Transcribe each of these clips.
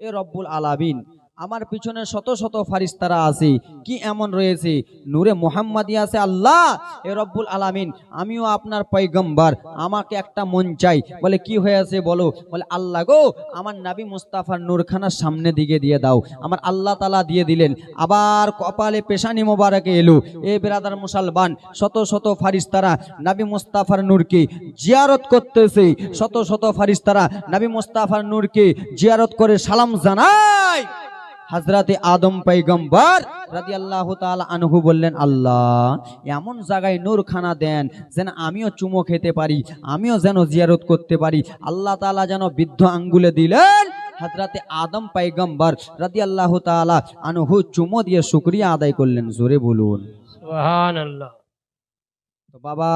এ রব্বুল আলামিন। আমার পিছনে শত শত ফারিস্তারা আছে। কি এমন রয়েছে? নূরে মোহাম্মদী আছে, আল্লাহ! এ রব্বুল আলামিন, আমিও আপনার পয়গম্বর, আমাকে একটা মন চাই। বলে, কি হয়েছে বলো? বলে, আল্লাহ গো, আমার নাবি মুস্তাফার নূরখানার সামনে দিকে দিয়ে দাও। আমার আল্লাহ তালা দিয়ে দিলেন। আবার কপালে পেশানি মোবারকে এলো। এ বেরাদার মুসলমান, শত শত ফারিস্তারা নাবি মুস্তাফার নূরকে জিয়ারত করতেছে। শত শত ফারিস্তারা নাবি মুস্তাফার নূরকে জিয়ারত করে সালাম জানায়। হাজরাতে আদম পৈগম্বর রাদিয়াল্লাহু তাআলা আনহু বললেন আল্লাহ এমন জায়গায় নূরখানা দেন যেন আমিও চুমো খেতে পারি আমিও যেন জিয়ারত করতে পারি। আল্লাহ তাআলা যেন বৃদ্ধ আঙ্গুলে দিলেন। হাজরাতে আদম পৈগম্বর রাদিয়াল্লাহু তাআলা আনহু চুমো দিয়ে শুক্রিয়া আদায় করলেন জোরে বলুন। আল্লাহ তো বাবা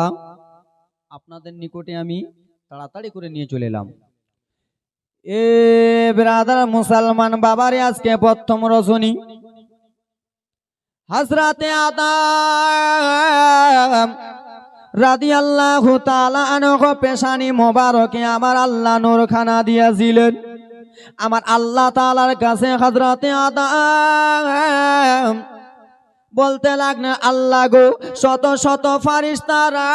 আপনাদের নিকটে আমি তাড়াতাড়ি করে নিয়ে চলে এলাম। এ ব্রাদার মুসলমান বাবারে আজকে প্রথম রজনী। হাজরাতে আদাম রাদি আল্লাহ পেশানি মোবারকে আমার আল্লাহ নূর খানা দিয়েছিলেন। আমার আল্লাহ তালার কাছে হাজরাতে আদাম বলতে লাগলেন আল্লাহ গো, শত শত ফারিস্তারা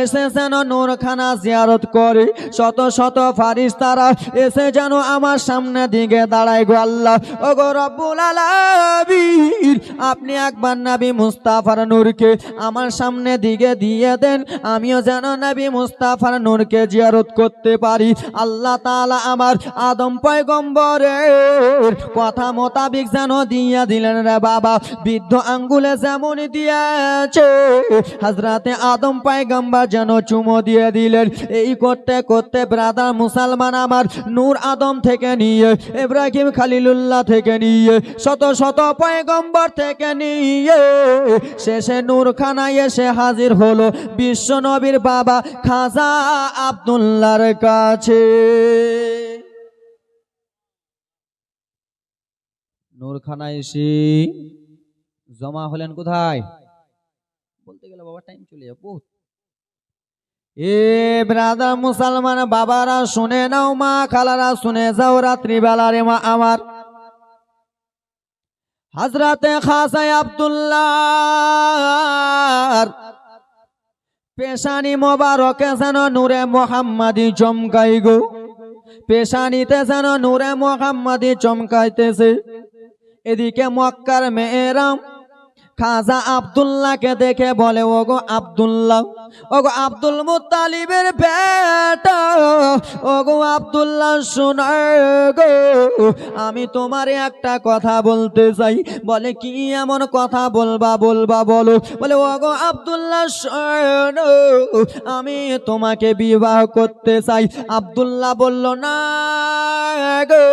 এসে যেন নূরখানা জিয়ারত করে, শত শত ফারিস্তারা এসে যেন আমার সামনে দিকে দাঁড়ায় গো আল্লাহ। ও গো রব্বুল আলামিন, আপনি একবার নবী মুস্তাফার নূরকে আমার সামনে দিকে দিয়ে দেন, আমিও যেন নবী মুস্তাফার নূরকে জিয়ারত করতে পারি। আল্লাহ তাআলা আমার আদম পয়গম্বরের কথা মোতাবিক যেন দিয়ে দিলেন রে বাবা। বৃদ্ধ আঙ্গুলে যেমন দিয়েছে হাজরাতে আদম পায়গাম্বার যেন চুমো দিয়ে দিলেন, এই করতে করতে ব্রাদার মুসলমান আমার নূর আদম থেকে নিয়ে, ইব্রাহিম খালিলুল্লাহ থেকে নিয়ে, শত শত পয়গম্বর থেকে নিয়ে, শেষে নূরখানায় এসে হাজির হলো বিশ্ব নবীর বাবা খাজা আব্দুল্লাহর কাছে। নূরখানা এসে জমা হলেন কোথায়? বলতে গেলে বাবা টাইম চলে যাবে বহুত। এ ব্রাদার মুসলমান বাবারা শুনে নাও মা খালারা শুনে যাও রাত্রি বেলারে মা আমার। হাজরাতে খাসাই আব্দুল্লাহ পেশানি মোবারকে যেন নূরে মোহাম্মদি চমকাই গো। পেশানিতে যেন নূরে মোহাম্মদি চমকাইতেছে। এদিকে মক্কার মেয়েরাম খাজা আব্দুল্লাহকে দেখে বলে, ওগো আব্দুল্লাহ, ওগো আব্দুল মুতালিবের বেটা, ওগো আব্দুল্লাহ শোনায় গো, আমি তোমারে একটা কথা বলতে চাই। বলে, কি এমন কথা বলবা বলবা, বলো। বলে, ওগো আব্দুল্লাহ, শোনো, আমি তোমাকে বিবাহ করতে চাই। আব্দুল্লাহ বলল, না গো,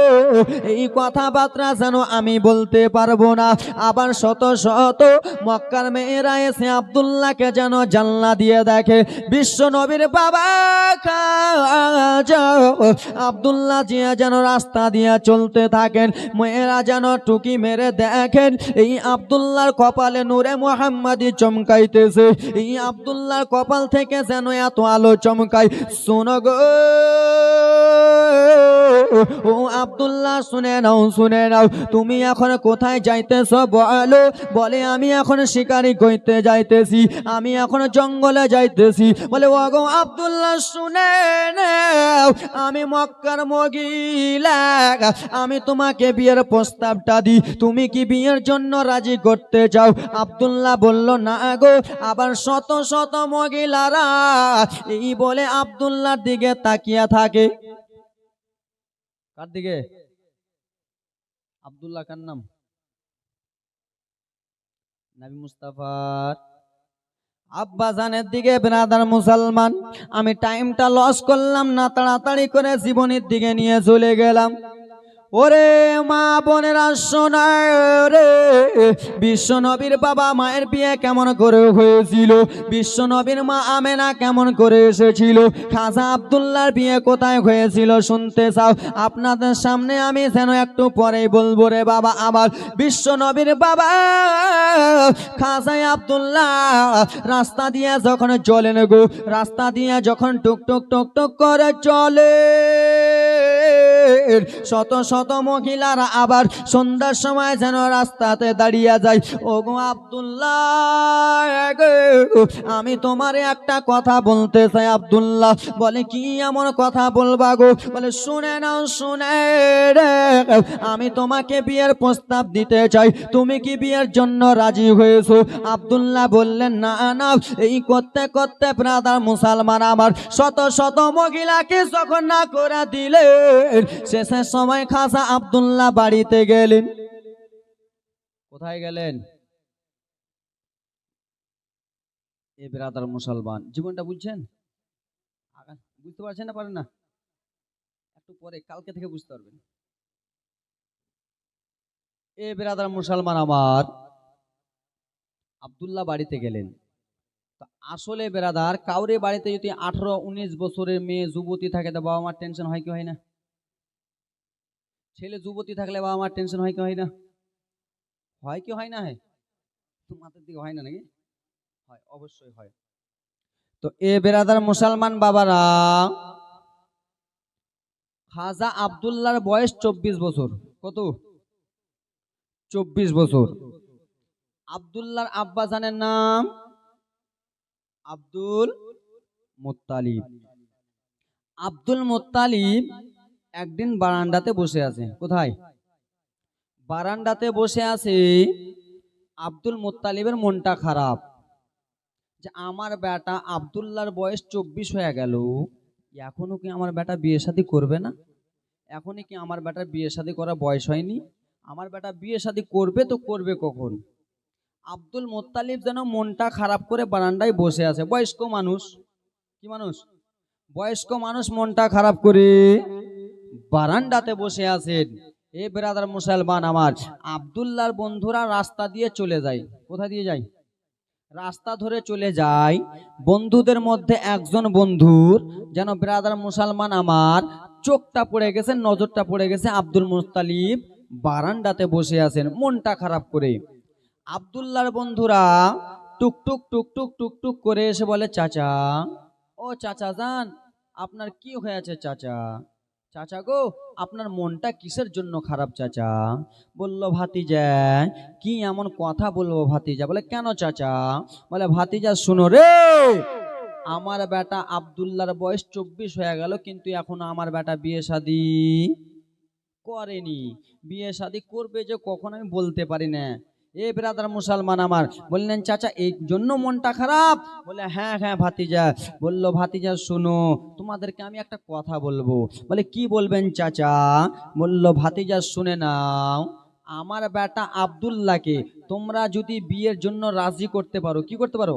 এই কথাবার্তা যেন আমি বলতে পারব না। আবার শত শত মক্কার মেয়েরা এসে আব্দুল্লাহকে যেন জানলা দিয়ে দেখে। বিশ্ব নবীর বাবা আব্দুল্লাহ জিয়া যেন রাস্তা দিয়ে চলতে থাকেন, মেয়েরা যেন টুকি মেরে দেখেন। এই আব্দুল্লাহর কপালে নূরে মোহাম্মদী চমকাইতেছে। এই আব্দুল্লাহর কপাল থেকে যেন এত আলো চমকায়। শোনো গো। ও আব্দুল্লাহ, শুনে নাও শুনে নাও। তুমি এখন কোথায় যাইতেছ বলো। বলে, আমি এখন শিকারি করতে যাইতেছি, আমি এখন জঙ্গলে যাইতেছি। বলে ও গো আব্দুল্লাহ, শুনে আমি মক্কার মগিলা আমি তোমাকে বিয়ের প্রস্তাবটা দিই, তুমি কি বিয়ের জন্য রাজি করতে চাও? আব্দুল্লাহ বলল, না গো, আবার শত শত মহিলারা এই বলে আব্দুল্লাহর দিকে তাকিয়া থাকে। কার দিকে? আব্দুল্লাহ কার নাম? নবী মুস্তাফার আব্বা জানের দিকে বেনাদার মুসলমান। আমি টাইমটা লস করলাম, না তাড়াতাড়ি করে জীবনের দিকে নিয়ে চলে গেলাম। ওরে মা বোনেরা শোনায় রে। বিশ্ব নবীর বাবা মায়ের বিয়ে কেমন করে হয়েছিল? বিশ্ব নবীর মা আমেনা কেমন করে এসেছিল? খাজা আবদুল্লার বিয়ে কোথায় হয়েছিল শুনতে চাও? আপনাদের সামনে আমি যেন একটু পরেই বলব রে বাবা, আবার বিশ্ব নবীর বাবা খাজাই আব্দুল্লাহ রাস্তা দিয়ে যখন চলেন গো, রাস্তা দিয়ে যখন টুক টুক টুক টুক করে চলে। শত শত মহিলারা আবার সন্ধ্যার সময় যেন রাস্তাতে দাঁড়িয়ে যায়। ও গো আব্দুল্লাহ আমি তোমার একটা কথা বলতে চাই আবদুল্লাহ। বলে, কি এমন কথা বলবা গো? বলে, শুনে নাও, শুনে রে, আমি তোমাকে বিয়ের প্রস্তাব দিতে চাই। তুমি কি বিয়ের জন্য রাজি হয়েছো? আব্দুল্লাহ বললেন, না না, এই করতে করতে ব্রাদার মুসলমান আমার। শত শত মহিলাকে যখন না করে দিলেন শেষের সময় খাসা আব্দুল্লাহ বাড়িতে গেলেন। কোথায় গেলেন? এ ব্রাদার মুসলমান। জীবনটা বুঝছেন? বুঝতে পারছেন না, পারেন না? একটু পরে, কালকে থেকে বুঝতে পারবেন। এ বেরাদার মুসলমান আমার, আব্দুল্লাহ বাড়িতে গেলেন। আসলে বেরাদার কাউরে বাড়িতে যদি আঠারো, উনিশ বছরের মেয়ে, যুবতী থাকে, তো বাবা মার টেনশন হয় কি হয় না? ছেলে যুবতী থাকলে বাবা মার টেনশন হয় কি হয় না? হয় কি হয় না হয়? মাথার দিকে হয় না নাকি? হয়, অবশ্যই হয়। তো এ বেরাদার মুসলমান বাবারা, খাজা আব্দুল্লাহর বয়স চব্বিশ বছর। কত? চব্বিশ বছর। আব্দুল্লাহর আব্বা জানের নাম আব্দুল মোত্তালিব। আব্দুল মোত্তালিব একদিন বারান্দাতে বসে আছে। কোথায়? বারান্দাতে বসে আছে, আব্দুল মোত্তালিবের মনটা খারাপ। যে আমার বেটা আব্দুল্লাহর বয়স চব্বিশ হয়ে গেল, এখনও কি আমার বেটা বিয়ে শাদী করবে না? এখনই কি আমার বেটার বিয়ে শাদী করা বয়স হয়নি? আমার বেটা বিয়ে শাদী করবে তো করবে কখন? আব্দুল মোত্তালিব যেন মনটা খারাপ করে বারান্দায় বসে আছে। বয়স্ক মানুষ, কি মানুষ? বয়স্ক মানুষ মনটা খারাপ করে বারান্দাতে বসে আছেন। এ বেরাদার মুসলমান আমার, আব্দুল্লাহর বন্ধুরা রাস্তা দিয়ে চলে যায়। কোথা দিয়ে যায়? রাস্তা ধরে চলে যায় বন্ধুদের মধ্যে একজন বন্ধুর। যেন ব্রাদার মুসলমান আমার, চোখটা পড়ে গেছে, নজরটা পড়ে গেছে আব্দুল মুস্তালিব বারান্দাতে বসে আছেন, মনটা খারাপ করে। আব্দুল্লাহর বন্ধুরা টুকটুক টুকটুক টুকটুক করে এসে বলে, চাচা, ও চাচা যান আপনার কি হয়েছে চাচা? চাচা গো, আপনার মনটা কিসের জন্য খারাপ চাচা? বলল, ভাতিজা, কি এমন কথা বলব ভাতিজা? বলে, কেন চাচা? বলে, ভাতিজা, শুনো রে, আমার বেটা আব্দুল্লাহর বয়স চব্বিশ হয়ে গেল, কিন্তু এখনও আমার বেটা বিয়ে শাদি করেনি। বিয়ে শাদি করবে যে কখন আমি বলতে পারি না। এ ব্রাদার মুসলমান আমার। বললেন, চাচা, এই জন্য মনটা খারাপ? বলে হ্যাঁ হ্যাঁ ভাতিজা। বলল, ভাতিজা, শুনো, তোমাদেরকে আমি একটা কথা বলব। বলে, কি বলবেন চাচা? বলল, ভাতিজা, শুনে নাও, আমার বেটা আব্দুল্লাহকে তোমরা যদি বিয়ের জন্য রাজি করতে পারো, কি করতে পারো?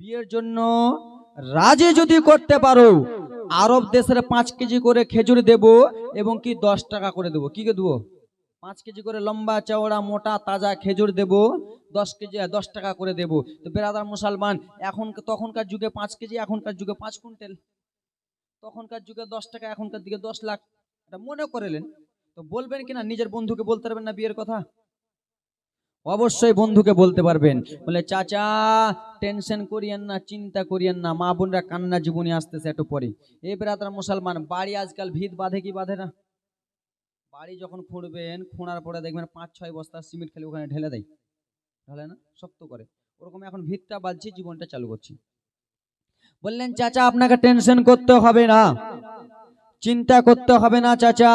বিয়ের জন্য রাজি যদি করতে পারো, আরব দেশের পাঁচ কেজি করে খেজুর দেব এবং কি দশ টাকা করে দেবো? কি দেবো? পাঁচ কেজি করে লম্বা চওড়া মোটা তাজা খেজুর দেব, দশ কেজি, দশ টাকা করে দেব। তো বেরাদার মুসলমান, এখন তখনকার যুগে পাঁচ কেজি, এখনকার যুগে পাঁচ কুইন্টাল। তখনকার যুগে দশ টাকা, এখনকার দিকে দশ লাখ। এটা মনে করেলেন। তো বলবেন কিনা? নিজের বন্ধুকে বলতে পারবেন না বিয়ের কথা? অবশ্যই বন্ধুকে বলতে পারবেন। বলে, চাচা, টেনশন করিয়েন না, চিন্তা করিয়েন না। মা বোনরা কান্না জীবনী আসতেছে একটু পরে। এ বেরাদার মুসলমান, বাড়ি আজকাল ভিত বাঁধে কি বাঁধে না? বাড়ি যখন খুঁড়বেন, খোঁড়ার পরে দেখবেন পাঁচ, ছয় বস্তা সিমেন্ট খালি ওখানে ঢেলে দেয়। ঢেলে না, শক্ত করে। ওরকম এখন ভিতটা বাঁধছি জীবনটা চালু করছি। বললেন, চাচা, আপনাকে টেনশন করতে হবে না। চিন্তা করতে হবে না, চাচা।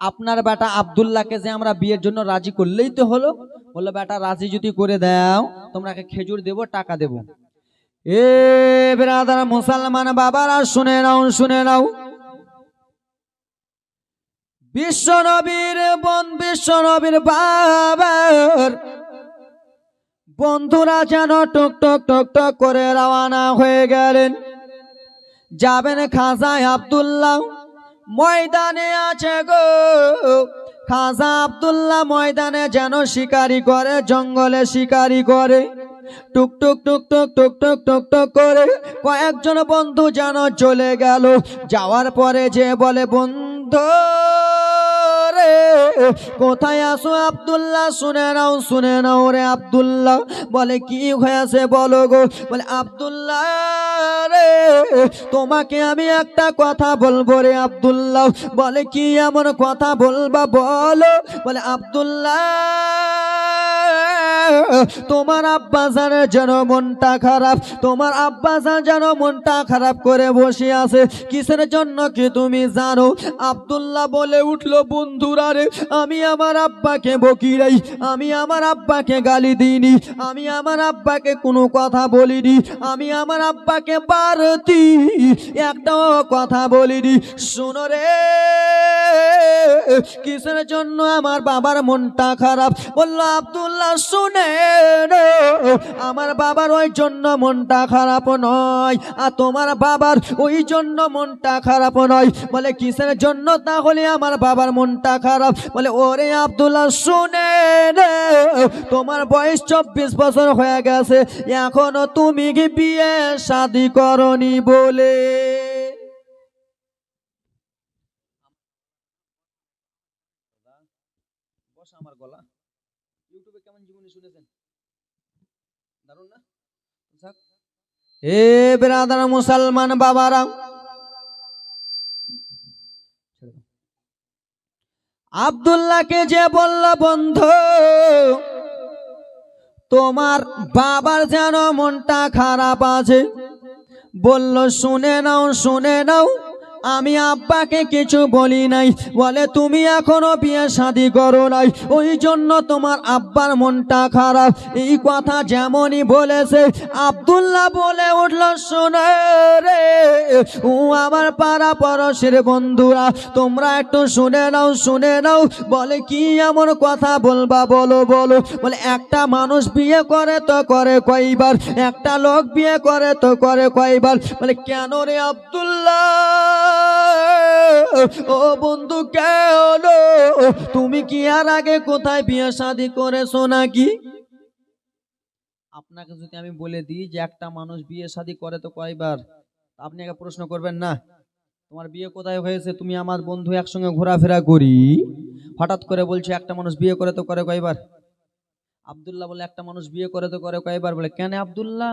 আপনার বেটা আব্দুল্লাহকে যে আমরা বিয়ের জন্য রাজি করলেই তো হলো। বলল, বেটা, রাজি যদি করে দাও, তোমরাকে খেজুর দেব, টাকা দেব। এ বেরাদার মুসলমান বাবারা, শুনে নাও শুনে নাও। বিশ্ব নবীর বন বিশ্ব নবীর বাবার বন্ধুরা যেন টক টক টক টক করে রওনা হয়ে গেলেন যাবেন খাজায় আব্দুল্লাহ ময়দানে আছে গো খাজা আব্দুল্লাহ ময়দানে যেন শিকারি করে জঙ্গলে শিকারি করে টুক টুক টুক টুক টুক টুক টুক টুক করে কয়েকজন বন্ধু যেন চলে গেল যাওয়ার পরে যে বলে বন্ধু কোথায় আসো আবদুল্লাহ? শুনে নাও শুনে নাও রে আবদুল্লাহ। বলে, কি হয়েছে বলো গো? বলে, আবদুল্লাহ রে, তোমাকে আমি একটা কথা বলব রে আবদুল্লাহ। বলে, কি এমন কথা বলবা বলো? বলে, আব্দুল্লাহ তোমার আব্বাসানের যেন মনটা খারাপ, তোমার আব্বাসান যেন মনটা খারাপ করে বসে আছে। কিসের জন্য কি তুমি জানো? আব্দুল্লাহ বলে উঠল, বন্ধুরা রে, আমি আমার আব্বাকে বকি নাই আমি আমার আব্বাকে গালি দিইনি, আমি আমার আব্বাকে কোনো কথা বলিনি, আমি আমার আব্বাকে পারতি, একটাও কথা বলিনি। শোনো রে, কিসের জন্য আমার বাবার মনটা খারাপ? বলল, আব্দুল্লাহ, শুনে আমার বাবার ওই জন্য মনটা খারাপ নয়, আর তোমার বাবার ওই জন্য মনটা খারাপ নয়। বলে, কিসের জন্য তাহলে আমার বাবার মনটা খারাপ? বলে, ওরে আব্দুল্লাহ, শুনে তোমার বয়স চব্বিশ বছর হয়ে গেছে, এখনও তুমি কি বিয়ে শাদি করনি বলে বস আমার গলা ইউটিউবে কেমন জীবনী শুনেছেন দারুণ না যাক। হে বেরাদার মুসলমান বাবারা। আবদুল্লাহকে যে বলল, বন্ধু, তোমার বাবার যেন মনটা খারাপ আছে। বলল, শুনে নাও শুনে নাও। আমি আব্বাকে কিছু বলি নাই। বলে, তুমি এখনও বিয়ে শাদি করো নাই। ওই জন্য তোমার আব্বার মনটা খারাপ। এই কথা যেমনই বলেছে, আব্দুল্লাহ বলে উঠল, শোনে ও আমার পাড়া পরশের বন্ধুরা, তোমরা একটু শুনে নাও শুনে নাও। বলে, কি এমন কথা বলবা, বলো বলো। বলে, একটা মানুষ বিয়ে করে তো করে কয়বার, একটা লোক বিয়ে করে তো করে কয়বার। বলে, কেন রে আব্দুল্লাহ? ও বন্ধু কেন তুমি কি আর আগে কোথায় বিয়ে শাদি করেছ নাকি? আপনাকে যদি আমি বলে দিই যে একটা মানুষ বিয়ে শাদি করে তো কয়বার আপনি একে প্রশ্ন করবেন না। তোমার বিয়ে কোথায় হয়েছে? তুমি আমার বন্ধু একসঙ্গে ঘোরাফেরা করি। হঠাৎ করে বলছে, একটা মানুষ বিয়ে করে তো করে কয়বার? আব্দুল্লাহ বলে, একটা মানুষ বিয়ে করে তো করে কয়বার? বলে, কেন আব্দুল্লাহ?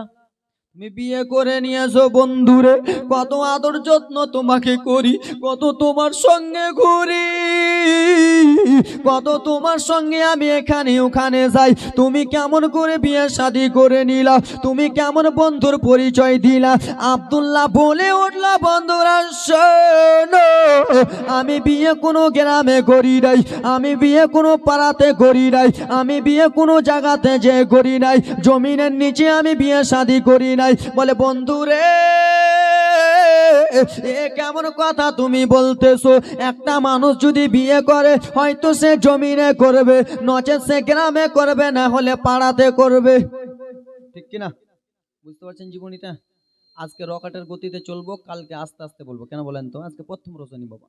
তুমি বিয়ে করে নিয়েছো বন্ধুরে, কত আদর যত্ন তোমাকে করি, কত তোমার সঙ্গে ঘুরি, কত তোমার সঙ্গে আমি এখানে ওখানে যাই। তুমি কেমন করে বিয়ে শাদি করে নিলা, তুমি কেমন বন্ধুর পরিচয় দিলা। আব্দুল্লাহ বলে উঠলা, বন্ধুরা আমি বিয়ে কোনো গ্রামে করি নাই, আমি বিয়ে কোনো পাড়াতে করি নাই, আমি বিয়ে কোনো জায়গাতে যে করি নাই, জমিনের নিচে আমি বিয়ে শাদি করি নাই বলে, বন্ধুরে, এ কেমন কথা তুমি বলতেছো? একটা মানুষ যদি বিয়ে করে, হয়তো সে জমিনে করবে, নচেত সে গ্রামে করবে, না হলে পাড়াতে করবে। ঠিক কিনা বুঝতে পারছেন জীবনীটা? আজকে রকেটের গতিতে চলবো, কালকে আস্তে আস্তে বলব। কেন বলেন তো? আজকে প্রথম রজনী বাবা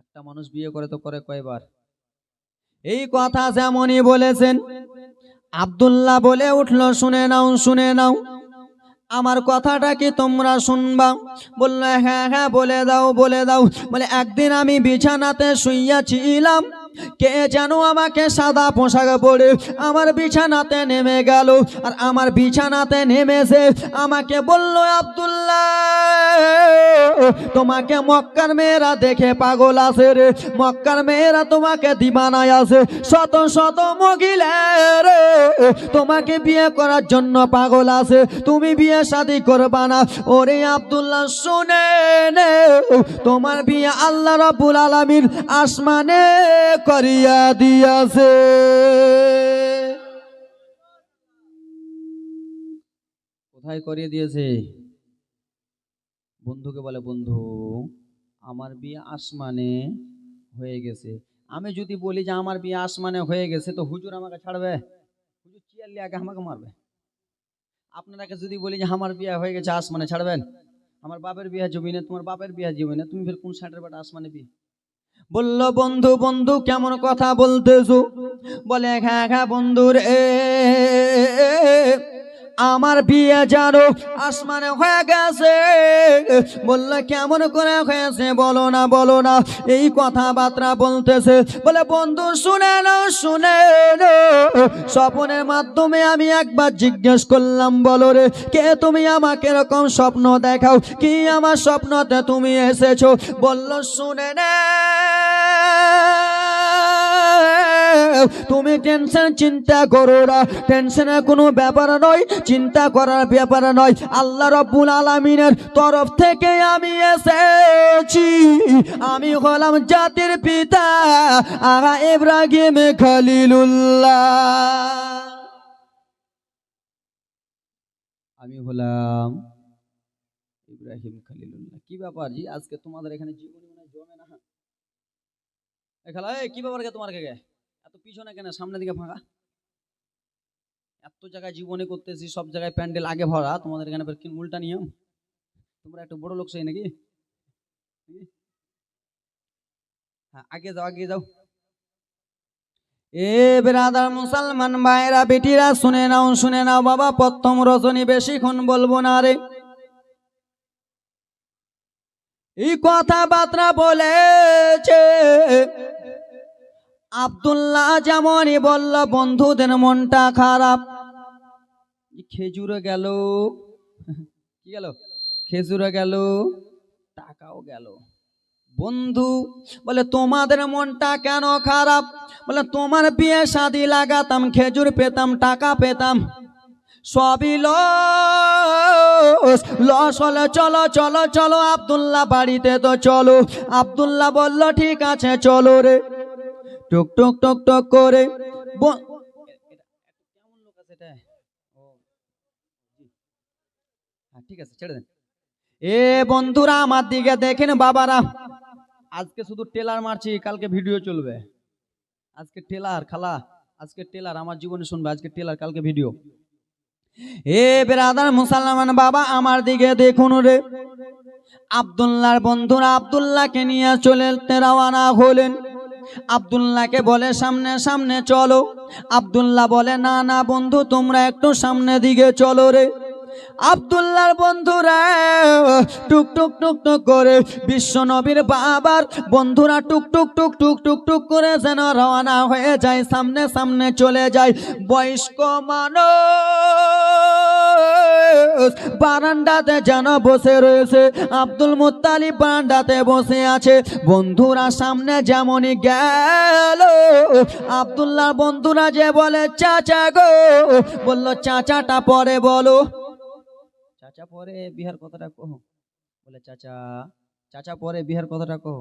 একটা মানুষ বিয়ে করে তো করে কয়বার? এই কথা যেমনই বলেছেন আব্দুল্লাহ বলে উঠল, শুনে নাও শুনে নাও। আমার কথাটা কি তোমরা শুনবা? বলল হ্যাঁ হ্যাঁ বলে দাও বলে দাও। বলে, একদিন আমি বিছানাতে শুইয়াছিলাম কে যেন আমাকে সাদা পোশাক পরে আমার বিছানাতে নেমে গেল, আর আমার বিছানাতে নেমেছে। আমাকে বলল, আব্দুল্লাহ, তোমাকে মক্কার মেয়েরা দেখে পাগল আছে রে। মক্কার মেয়েরা তোমাকে দিবানায় আছে। শত শত মহিলা রে তোমাকে বিয়ে করার জন্য পাগল আছে। তুমি বিয়ে শাদি করবা না। ওরে আবদুল্লাহ, শুনে তোমার বিয়ে আল্লাহ রাব্বুল আলামিন আসমানে করিয়া দিয়াছে। কোথায় করিয়ে দিয়েছে? বন্ধুকে বলে, বন্ধু, আমার বিয়ে আসমানে হয়ে গেছে। আমি যদি বলি যে আমার বিয়ে আসমানে হয়ে গেছে, তো হুজুর আমাকে ছাড়বে? হুজুর চিয়ারলি আগে আমাকে মারবে। আপনারাকে যদি বলি যে আমার বিয়ে হয়ে গেছে, আসমানে ছাড়বেন? আমার বাপের বিয়ে জমিনে, তোমার বাপের বিয়ে জমিনে তুমি ফের কোন সাইডের বেটা আসমানে বিয়ে? বলল বন্ধু বন্ধু কেমন কথা বলতেছো? বলে হ্যাঁ হ্যাঁ বন্ধুর। রে আমার বিয়ে জানো, আসমানে হয়ে গেছে। বললে, কেমন করে হয়েছে? বলো না বলো না। এই কথাবার্তা বলতেছে। বলে, বন্ধু, শুনে না শুনে স্বপ্নের মাধ্যমে আমি একবার জিজ্ঞেস করলাম, বলো রে, কে তুমি আমাকে এরকম স্বপ্ন দেখাও? কি আমার স্বপ্নতে তুমি এসেছ? বলল, শুনে না। তুমি টেনশন চিন্তা করো না। টেনশনের কোনো ব্যাপার নয়, চিন্তা করার ব্যাপার নয়। আল্লাহ রব্বুল আলমিনের তরফ থেকে আমি এসেছি। আমি হলাম জাতির পিতা আগা ইব্রাহিম খলিলুল্লাহ। আমি হলাম ইব্রাহিম খলিলুল্লাহ। কি ব্যাপার জি? আজকে তোমাদের এখানে জীবনে মনে জমে না। এ খালা কি ব্যাপার কে তোমার কে এত পিছনে কেন? সামনের দিকে ফাঁকা। এত জায়গায় জীবনে করতেছি, সব জায়গায় প্যান্ডেল আগে ভরা। তোমাদের এখানে কি উল্টা নিয়ম? তোমরা একটু বড় লোক সেই নাকি? হ্যাঁ আগে যাও আগে যাও। এ বেরাদার মুসলমান ভাইরা, বেটিরা, শুনে নাও শুনে নাও বাবা, প্রথম রজনী বেশিক্ষণ বলব না রে। এই কথাবার্তা বলেছে আব্দুল্লাহ যেমনই বলল, বন্ধুদের মনটা খারাপ। খেজুরে গেল। কি গেল? খেজুরে গেল, টাকাও গেল। বন্ধু বলে, তোমাদের মনটা কেন খারাপ? বলে, তোমার বিয়ে শাদি লাগাতাম, খেজুর পেতাম, টাকা পেতাম। সবই লস লস হলে চলো চলো চলো, আব্দুল্লাহ বাড়িতে তো চলো। আব্দুল্লাহ বলল, ঠিক আছে, চলো রে। টুক টক টক টক করে। হ্যাঁ, ঠিক আছে ছেড়ে দেন। এ বন্ধুরা আমার দিকে দেখেন বাবারা। আজকে শুধু টেলার মারছি কালকে ভিডিও চলবে। আজকে টেলার খালা আজকে টেলার আমার জীবনে শুনবে আজকে টেলার কালকে ভিডিও। এ বেরাদার মুসলমান বাবা আমার দিকে দেখুন রে। আব্দুল্লাহর বন্ধুরা আব্দুল্লাহকে নিয়ে চলে রওয়ানা হলেন। আব্দুল্লাহকে বলে, সামনে সামনে চলো। আব্দুল্লাহ বলে, না না বন্ধু, তোমরা একটু সামনে দিকে চলো রে। আব্দুল্লাহর বন্ধুরা টুক টুক টুক টুক করে বিশ্ব নবীর বাবার বন্ধুরা টুক টুক টুক টুক টুক টুক করে যেন রওনা হয়ে যায়, সামনে সামনে চলে যায়। বয়স্ক মানুষ বারান্দাতে যেন বসে রয়েছে আব্দুল মুত্তালিব, বারান্দাতে বসে আছে। বন্ধুরা সামনে যেমনই গেল, আব্দুল্লাহ বন্ধুরা যে বলে, চাচা গো। বলল, চাচাটা পরে বলো। চাচা পরে বিহার কথাটা কহ বলে, চাচা চাচা পরে বিহার কথাটা কহ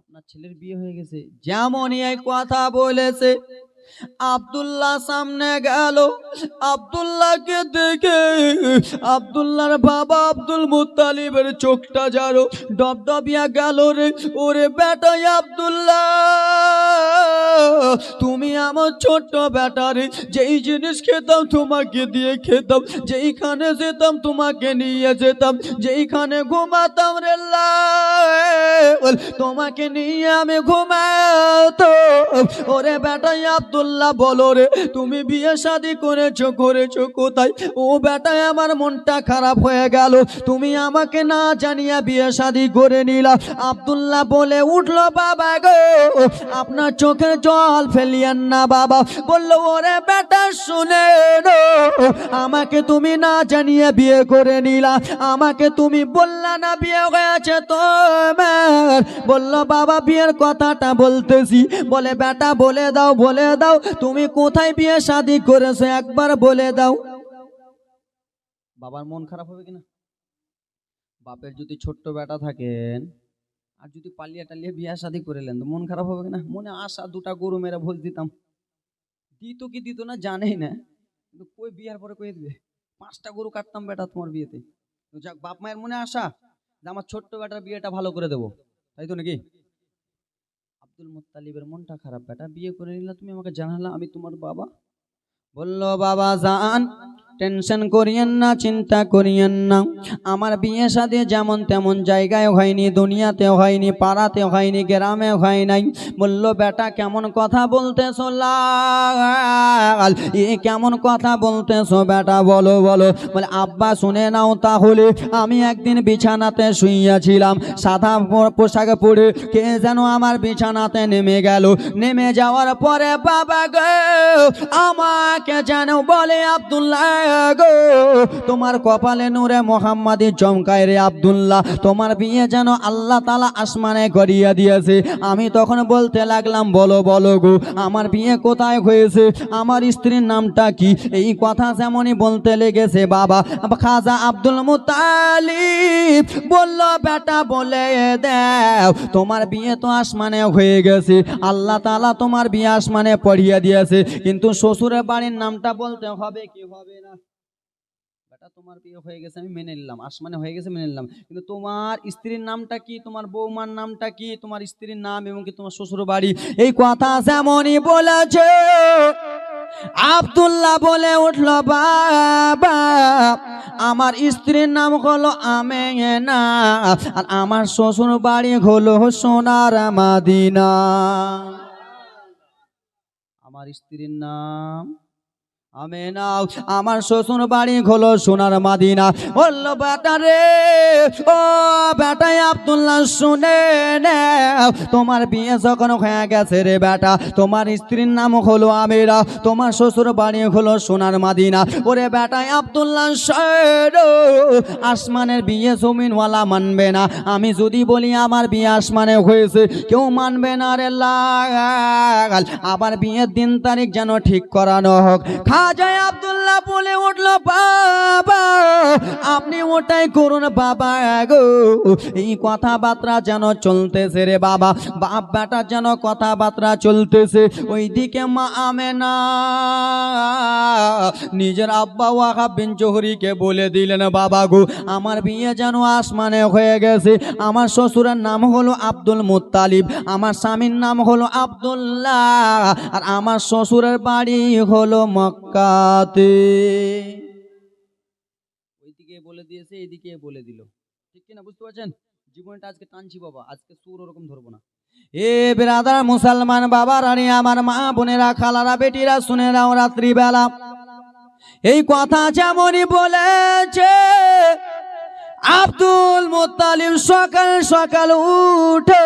আপনার ছেলের বিয়ে হয়ে গেছে। যেমনই এই কথা বলেছে। আব্দুল্লাহ সামনে গেল। আব্দুল্লাহকে দেখে আব্দুল্লাহর বাবা আব্দুল মুত্তালিবের চোখটা যারো ডবডবিয়া গেল রে। ওরে বেটাই আব্দুল্লাহ, তুমি আমার ছোট্ট বেটারে যেই জিনিস খেতাম তোমাকে দিয়ে খেতাম। যেইখানে যেতাম তোমাকে নিয়ে যেতাম। যেইখানে ঘুমাতাম রে তোমাকে নিয়ে আমি ঘুমাতো ওরে বেটাই আব্দুল্লাহ বলো রে, তুমি বিয়ে শাদি করেছ করেছ কোথায়? ও বেটাই আমার মনটা খারাপ হয়ে গেল। তুমি আমাকে না জানিয়ে বিয়ে শাদি করে নিলা। আব্দুল্লাহ বলে, উঠল বাবা গো, আপনার চোখে জল ফেলিয়েন না বাবা। বলল, ওরে বেটা, শুনে আমাকে তুমি না জানিয়ে বিয়ে করে নিলা। আমাকে তুমি বললা না বিয়ে হয়েছে তোমার। বলল, বাবা, বিয়ের কথাটা বলতেছি। বলে, বেটা, বলে দাও বলে দাও। তুমি কোথায় বিয়ে শাদি করেছ একবার বলে দাও। বাবার মন খারাপ হবে কিনা? বাপের যদি ছোট্ট বেটা থাকেন, আর যদি পালিয়ে টালিয়ে বিয়ে শাদি করেলেন তো মন খারাপ হবে কিনা? মনে আশা দুটা গরু মেরে ভোজ দিতাম। দিত কি দিত না, জানেই না। কিন্তু কই বিয়ার পরে কই দিবে? পাঁচটা গরু কাটতাম বেটা তোমার বিয়েতে। যাক, বাপ মায়ের মনে আশা যে আমার ছোট্ট বেটার বিয়েটা ভালো করে দেবো। তাই তো নাকি? আব্দুল মুত্তালিবের মনটা খারাপ, বেটা। বিয়ে করে নিলে তুমি আমাকে জানালা, আমি তোমার বাবা। বলল, বাবা, জান। টেনশন করিয়েন না, চিন্তা করিয়েন না। আমার বিয়ে সাথে যেমন তেমন জায়গায় হয়নি দুনিয়াতে হয়নি পাড়াতে হয়নি গ্রামে হয় নাই। বলল, বেটা, কেমন কথা বলতেছো লাল? এ কেমন কথা বলতেছো বেটা, বলো বলো। বলে, আব্বা, শুনে নাও তাহলে, আমি একদিন বিছানাতে শুইয়াছিলাম। সাদা পোশাক পরে কে যেন আমার বিছানাতে নেমে গেল। নেমে যাওয়ার পরে বাবা গো, আমাকে যেন বলে আব্দুল্লাহ গো। তোমার কপালে নূরে মোহাম্মদী চমকায় রে আব্দুল্লাহ। তোমার বিয়ে যেন আল্লাহ তালা আসমানে করিয়া দিয়েছে। আমি তখন বলতে লাগলাম, বলো বলো গো, আমার বিয়ে কোথায় হয়েছে? আমার স্ত্রীর নামটা কি? এই কথা যেমনই বলতে লেগেছে বাবা। খাজা আব্দুল মুতালিব বলল, বেটা, বলে দাও, তোমার বিয়ে তো আসমানে হয়ে গেছে। আল্লাহ তালা তোমার বিয়ে আসমানে পড়িয়ে দিয়েছে। কিন্তু শ্বশুরের বাড়ির নামটা বলতে হবে কি? হবে না। বেটা, তোমার বিয়ে হয়ে গেছে, আমি মেনে নিলাম। আসমানে হয়ে গেছে, মেনে নিলাম। কিন্তু তোমার স্ত্রীর নামটা কি? তোমার বৌমার নামটা কি? তোমার স্ত্রীর নাম এবং কি তোমার শ্বশুর বাড়ি এই কথা যেমনই বলেছে, আব্দুল্লাহ বলে উঠল, বাবা, আমার স্ত্রীর নাম হলো আমেনা, আর আমার শ্বশুর বাড়ি হলো সোনার মাদিনা। আমার স্ত্রীর নাম আমেনা আমার শ্বশুর বাড়ি হলো সোনার মাদিনা। বলল, বেটা রে, ও বেটাই আব্দুল্লাহ শুনে নাও। তোমার বিয়ে যখন হয়ে গেছে রে বেটা, তোমার স্ত্রীর নাম হলো আমেরা, তোমার শ্বশুর বাড়ি হলো সোনার মাদিনা। ওরে বেটাই আব্দুল্লাহ আসমানের বিয়ে জমিনওয়ালা মানবে না। আমি যদি বলি, আমার বিয়ে আসমানে হয়েছে কেউ মানবে না রে লাগাল আবার বিয়ের দিন তারিখ যেন ঠিক করানো হোক। খাজায় আবদুল্লাহ বলে উঠল, বাবা, আপনি ওটাই করুন, বাবা গো। এই কথাবার্তা যেন চলতেছে রে বাবা। বাপ বেটা যেন কথাবার্তা চলতেছে। ওইদিকে মা আমেনা নিজের আব্বা ওয়াহাব বিন জোহরিকে বলে দিলেন, বাবা গো, আমার বিয়ে যেন আসমানে হয়ে গেছে। আমার শ্বশুরের নাম হলো আব্দুল মুত্তালিব, আমার স্বামীর নাম হলো আব্দুল্লাহ, আর আমার শ্বশুরের বাড়ি হলো মক্কাতে ওইদিকে বলে দিয়েছে এইদিকে বলে দিল। ঠিক কিনা বুঝতে পারছেন? জীবনটা আজকে টানছি বাবা আজকে সুর ওরকম ধরবো না। এ বেরাদার মুসলমান বাবা রানী আমার মা বোনেরা খালারা বেটিরা শুনে নাও রাত্রিবেলা। এই কথা যেমনই বলেছে আব্দুল মোতালিম সকাল সকাল উঠে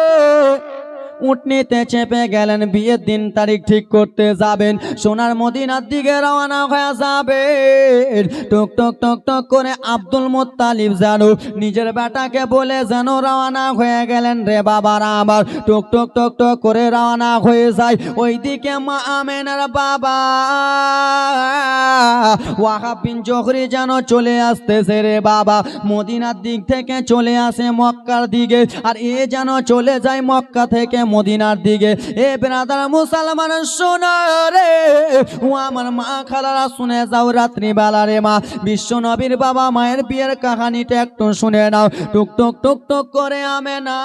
উঠনিতে চেপে গেলেন, বিয়ের দিন তারিখ ঠিক করতে যাবেন। সোনার মদিনার দিকে রওনা হয়ে যাবে টক টক টক টক করে আব্দুল মুত্তালিব জানো নিজের বেটাকে বলে যেন রওনা হয়ে গেলেন রে বাবারা আমার টক টক টক টক করে রওনা হয়ে যায় ওইদিকে মা আমেনার বাবা। ওয়াহাব বিন জহরি যেন চলে আসতেছে রে বাবা। মদিনার দিক থেকে চলে আসে মক্কার দিকে, আর এ যেন চলে যায় মক্কা থেকে মদিনার দিকে। এ বেনাদার মুসলমান, শোনো রে। ও আমার মা খালারা, শুনে যাও রাত্রিবেলা রে মা। বিশ্ব নবীর বাবা মায়ের বিয়ের কাহানিটা একটু শুনে নাও। টুক টুক টুক টুক করে আমে না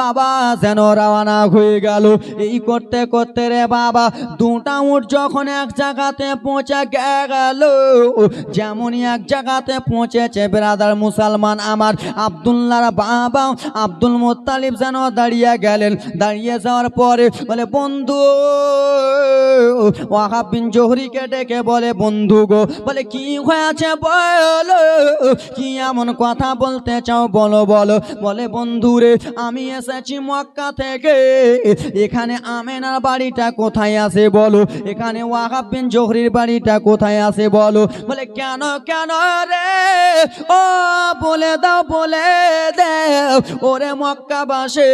বাবা যেন রওনা হয়ে গেল। এই করতে করতে রে বাবা, দুটা উঠ যখন এক জায়গাতে পৌঁছে গেল, যেমনই এক জায়গাতে পৌঁছেছে ব্রাদার মুসলমান আমার আবদুল্লাহর বাবা, আব্দুল মোত্তালিব যেন দাঁড়িয়ে গেলেন দাঁড়িয়ে যাওয়ার পরে বলে, বন্ধু। ওয়াহাব বিন জোহরিকে ডেকে বলে, বন্ধু গো। বলে, কি হয়েছে বলো? কি এমন কথা বলতে চাও? বলো বলো। বলে, বন্ধু রে, আমি এসেছি মক্কা থেকে। এখানে আমেনার বাড়িটা কোথায় আছে বলো? এখানে ওয়াহাব বিন জোহরির বাড়িটা কোথায় আছে বলো? বলে, কেন কেন রে? ও, বলে দাও, বলে দে ওরে মক্কা বাসে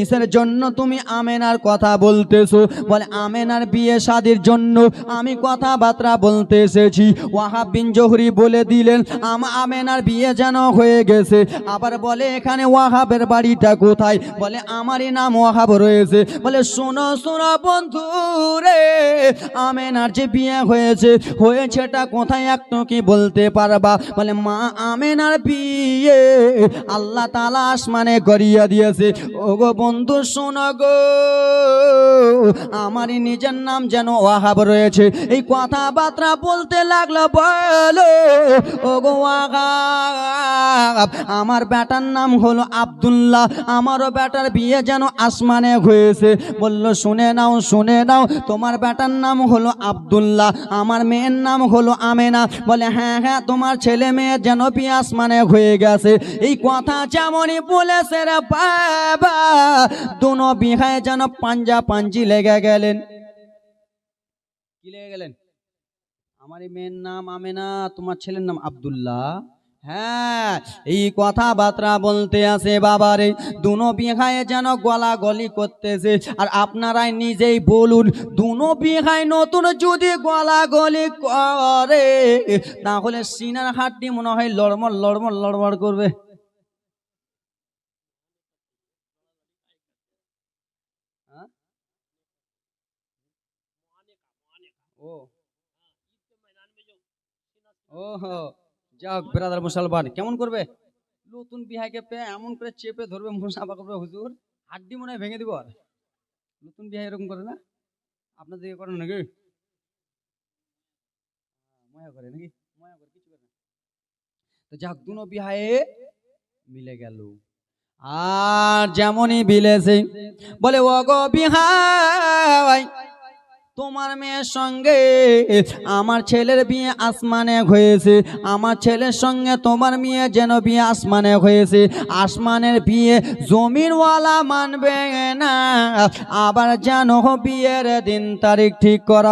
কিসের জন্য তুমি আমেনার কথা বলতেছো। বলে, আমেনার বিয়ে শাদির জন্য আমি কথাবার্তা বলতে এসেছি। ওয়াহাব বিন জোহরি বলে দিলেন, আম, আমেনার বিয়ে যেন হয়ে গেছে। আবার বলে, এখানে ওয়াহাবের বাড়িটা কোথায়? বলে, আমারই নাম ওয়াহাব রয়েছে। বলে, শোনো শোনো বন্ধু রে আমেনার যে বিয়ে হয়েছে, হয়েছেটা কোথায় একটু কি বলতে পারবা? বলে, মা, আমেনার বিয়ে আল্লাহ তালা আসমানে করিয়া দিয়েছে। ওগো বন্ধু, শোনো গো। আমারই নিজের নাম যেন ওয়াহাব রয়েছে। এই কথাবার্তা বলতে লাগল, বলো ও গো আমার বেটার নাম হলো আব্দুল্লাহ। আমারও বেটার বিয়ে যেন আসমানে হয়েছে। বলল, শুনে নাও শুনে নাও, তোমার বেটার নাম হলো আব্দুল্লাহ, আমার মেয়ের নাম হলো আমেনা। বলে হ্যাঁ হ্যাঁ তোমার ছেলে মেয়ে যেন বিয়ে আসমানে হয়ে গেছে। এই কথা যেমনই বলেছে রে বাবা দুনো বিহায় যেন পাঞ্জা পাঞ্জি লেগে গেলেন। কি লেগে গেলেন? আমার মেয়ের নাম আমেনা, তোমার ছেলের নাম আবদুল্লাহ। হ্যাঁ এই কথাবার্তা বলতে আছে বাবারে, দুনো বিঘায় যেন গলা গলি করতেছে। আর আপনারাই নিজেই বলুন, দুনো বিঘায় নতুন যদি গলা গলি করে, তাহলে সিনার হাটটি মনে হয় লড়মড় লড়মড় লড়মড় করবে। ও। ওহো যাক ব্রাদার মুসলমান কেমন করবে? নতুন বিহাইকে পেয়ে এমন করে চেপে ধরবে মুসাফা করবে হুজুর হাড্ডি মনে হয় ভেঙে দিব আর। নতুন বিহাই এরকম করে না? আপনার দিকে করে নাকি? ময়া করে নাকি? ময়া করে কিছু করে না। তো যাক দুনো বিহায়ে মিলে গেল। আর যেমনই বিলেছে বলে ও গো বিহাই তোমার মেয়ের সঙ্গে আমার ছেলের বিয়ে আসমানে হয়েছে। আমার ছেলের সঙ্গে তোমার মেয়ে যেন বিয়ে আসমানে হয়েছে। আসমানের বিয়ে জমিরওয়ালা মানবে না। আবার যেন বিয়ের দিন তারিখ ঠিক করা